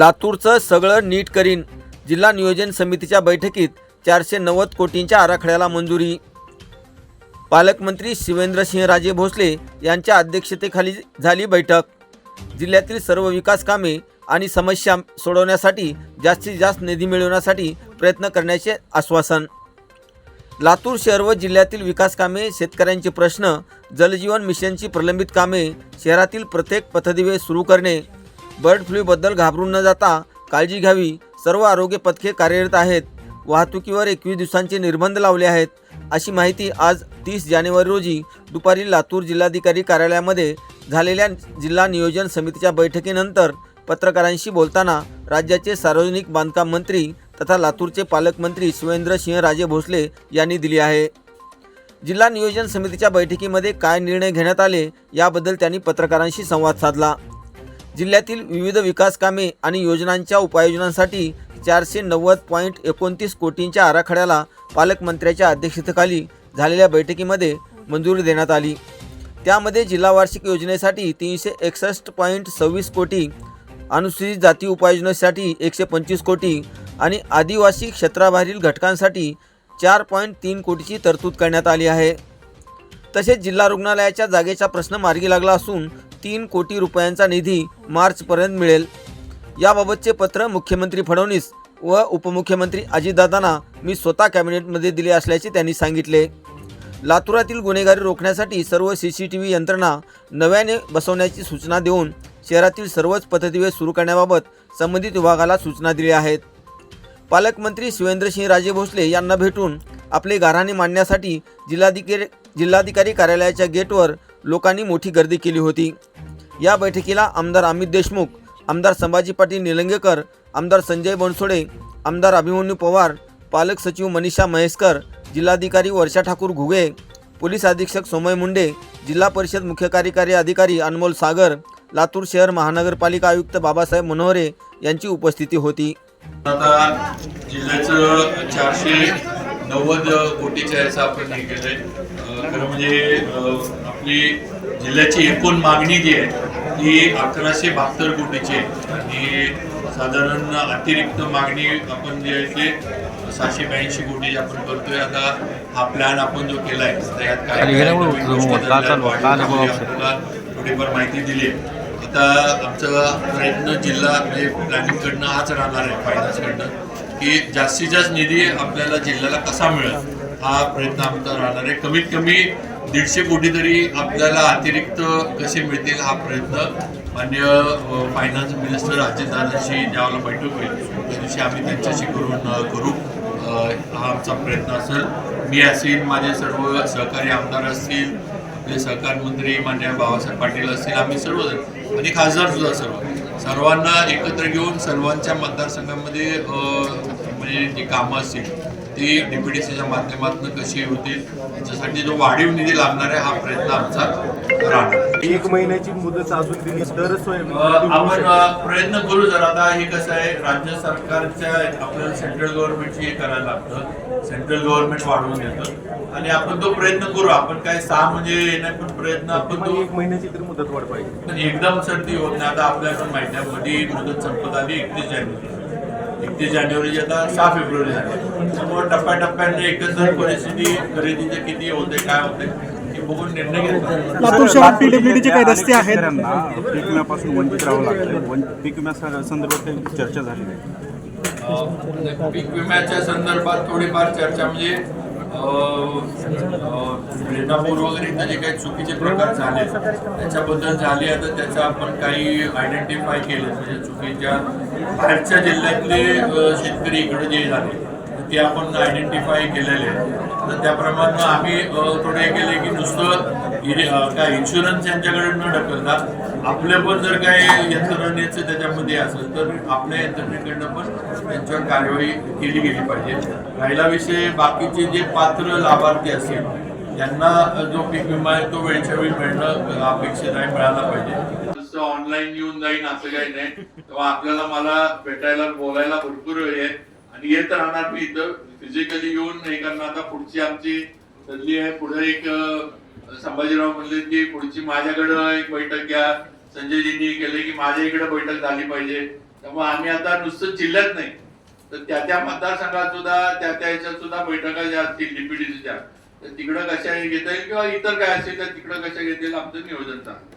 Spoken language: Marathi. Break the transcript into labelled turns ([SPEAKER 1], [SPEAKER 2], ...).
[SPEAKER 1] लातूरचं सगळं नीट करीन. जिल्हा नियोजन समितीच्या बैठकीत चारशे नव्वद कोटींच्या आराखड्याला मंजुरी. पालकमंत्री शिवेंद्रसिंहराजे भोसले यांच्या अध्यक्षतेखाली झाली बैठक. जिल्ह्यातील सर्व विकास कामे आणि समस्या सोडवण्यासाठी जास्तीत जास्त निधी मिळवण्यासाठी प्रयत्न करण्याचे आश्वासन. लातूर शहर व जिल्ह्यातील विकास कामे शेतकऱ्यांचे प्रश्न जलजीवन मिशनची प्रलंबित कामे शहरातील प्रत्येक पथदिवे सुरू करणे बर्ड फ्लूबद्दल घाबरून न जाता काळजी घ्यावी. सर्व आरोग्य पथके कार्यरत आहेत. वाहतुकीवर एकवीस दिवसांचे निर्बंध लावले आहेत. अशी माहिती आज तीस जानेवारी रोजी दुपारी लातूर जिल्हाधिकारी कार्यालयामध्ये झालेल्या जिल्हा नियोजन समितीच्या बैठकीनंतर पत्रकारांशी बोलताना राज्याचे सार्वजनिक बांधकाम मंत्री तथा लातूरचे पालकमंत्री शिवेंद्रसिंहराजे भोसले यांनी दिली आहे. जिल्हा नियोजन समितीच्या बैठकीमध्ये काय निर्णय घेण्यात आले याबद्दल त्यांनी पत्रकारांशी संवाद साधला. जिल्ह्यातील विविध विकास कामे आणि योजनांच्या उपाययोजनांसाठी चारशे नव्वद पॉईंट एकोणतीस कोटींच्या आराखड्याला पालकमंत्र्याच्या अध्यक्षतेखाली झालेल्या बैठकीमध्ये मंजुरी देण्यात आली. त्यामध्ये जिल्हा वार्षिक योजनेसाठी तीनशे एकसष्ट पॉईंट सव्वीस कोटी अनुसूचित जाती उपाययोजनेसाठी एकशे पंचवीस कोटी आणि आदिवासी क्षेत्राबाहेरील घटकांसाठी चार पॉईंट तीन कोटीची तरतूद करण्यात आली आहे. तसेच जिल्हा रुग्णालयाच्या जागेचा प्रश्न मार्गी लागला असून तीन कोटी रुपयांचा निधी मार्चपर्यंत मिळेल. याबाबतचे पत्र मुख्यमंत्री फडणवीस व उपमुख्यमंत्री अजितदादांना मी स्वतः कॅबिनेटमध्ये दिले असल्याचे त्यांनी सांगितले. लातूरातील गुन्हेगारी रोखण्यासाठी सर्व सी सी टी व्ही यंत्रणा नव्याने बसवण्याची सूचना देऊन शहरातील सर्वच पथदिवे सुरू करण्याबाबत संबंधित विभागाला सूचना दिल्या आहेत. पालकमंत्री शिवेंद्रसिंहराजे भोसले यांना भेटून आपले गाराणे मांडण्यासाठी जिल्हाधिकारी जिल्हाधिकारी कार्यालयाच्या गेटवर लोकांनी मोठी गर्दी केली होती. या बैठकीला आमदार अमित देशमुख आमदार संभाजी पाटील निलंगेकर आमदार संजय बनसोडे आमदार अभिमन्यू पवार पालक सचिव मनीषा महेशकर जिल्हाधिकारी वर्षा ठाकूर घुगे पोलीस अधीक्षक सोमय मुंडे जिल्हा परिषद मुख्य कार्यकारी अधिकारी अनमोल सागर लातूर शहर महानगरपालिका आयुक्त बाबासाहेब मनोहरे यांची उपस्थिती होती.
[SPEAKER 2] आता जिल्ह्याचं चारशे नव्वद कोटीच्या याचं आपण हे केलंय. खरं म्हणजे आपली जिल्ह्याची एकूण मागणी जी आहे ती अकराशे बहात्तर कोटीची आहे. आणि साधारण अतिरिक्त मागणी आपण जे आहे ते सहाशे ब्याऐंशी कोटी आपण करतोय. आता हा प्लॅन आपण जो केलाय तर यात काय
[SPEAKER 3] बोलावं?
[SPEAKER 2] आपल्याला थोडीफार माहिती दिली आहे. आता आमचा प्रयत्न जिल्हा म्हणजे प्लॅनिंगकडनं हाच राहणार आहे फायनान्सकडनं की जास्तीत जास्त निधी आपल्याला जिल्ह्याला कसा मिळेल हा प्रयत्न आमचा राहणार आहे. कमीत कमी दीडशे कोटी तरी आपल्याला अतिरिक्त कसे मिळतील हा प्रयत्न मान्य फायनान्स मिनिस्टर अजितदादांशी ज्यावेळेला बैठक होईल त्या दिवशी आम्ही त्यांच्याशी करून करू. हा आमचा प्रयत्न असेल. मी असेल माझे सर्व सहकारी आमदार असतील आपले सहकार मंत्री मान्य बाबासाहेब पाटील असतील आम्ही सर्वजण आणि खासदारसुद्धा सर्व. सर्वांना एकत्र घेऊन सर्वांच्या मतदारसंघामध्ये म्हणजे जी कामं असतील ती डीपीडीसीच्या माध्यमातून कशी होतील याच्यासाठी जो वाढीव निधी लागणार आहे हा प्रयत्न आमचा राहणार
[SPEAKER 4] एक महिन्याची मुदत अजून दिली तर
[SPEAKER 2] आपण प्रयत्न करू जर. आता हे कसं आहे राज्य सरकारच्या आपल्याला सेंट्रल गव्हर्नमेंटची हे करायला लागतं. सेंट्रल गव्हर्नमेंट वाढवून देतं. आणि आपण तो प्रयत्न करू. आपण काय सहा म्हणजे नाही पण प्रयत्न आपण
[SPEAKER 4] पण
[SPEAKER 2] तो
[SPEAKER 4] एक महिन्याची तर मुदत वाढ पाहिजे
[SPEAKER 2] एकदम सर्दी होत नाही. आता आपल्याला माहिती आहे मध्ये मुदत संपत आली एकतीस जानेवारी. एकतीस जानेवारी आता सहा फेब्रुवारी झाली. त्यामुळे टप्प्याटप्प्याने एकंदर परिस्थिती खरेदीचे किती होते काय होते हे बघून निर्णय घेतला.
[SPEAKER 5] लातूर शहरात पीडब्ल्यूडीचे काही रस्ते आहेत.
[SPEAKER 6] पीक विम्यापासून वंचित राहावं लागतं वन पीक विम्या संदर्भात काही चर्चा झाली
[SPEAKER 2] पीक विम्याच्या संदर्भात थोडीफार चर्चा म्हणजे अ, वगैरे जे काही चुकीचे प्रकार झाले त्याच्याबद्दल झाले आता त्याचा आपण काही आयडेंटिफाय केलं म्हणजे चुकीच्या बाहेरच्या जिल्ह्यातले शेतकरी इकडे जे झाले ते आपण आयडेंटिफाय केलेले तर त्याप्रमाणे आम्ही थोडे केले की नुसतं काय इन्शुरन्स यांच्याकडे न ढकलता आपल्या पण जर काही यंत्रणेचं त्याच्यामध्ये असेल तर आपल्या यंत्रणेकडनं पण त्यांच्यावर कारवाई केली गेली पाहिजे. राहिला विषय बाकीचे जे पात्र लाभार्थी असतील त्यांना जो पीक विमा आहे तो वेळच्या वेळी मिळणं अपेक्षित आहे मिळाला पाहिजे. ऑनलाईन येऊन जाईन असं काही नाही. तेव्हा आपल्याला मला भेटायला बोलायला भरपूर वेळ आहे. आणि येत राहणार मी इथं. फिजिकली येऊन हे करणार आता पुढची आमची सल्ली आहे. पुढे एक संभाजीराव म्हणले की पुढची माझ्याकडं एक बैठक घ्या. संजयजींनी केले की माझ्या इकडे बैठक झाली पाहिजे. त्यामुळे आम्ही आता नुसतं जिल्ह्यात नाही. तर त्या त्या मतदारसंघात सुद्धा त्या त्या ह्याच्यात सुद्धा बैठका ज्या असतील डीपीडीसीच्या तर तिकडं कशा घेता येईल किंवा इतर काय असेल तर तिकडं कशा घेता येईल आमचं नियोजन चालू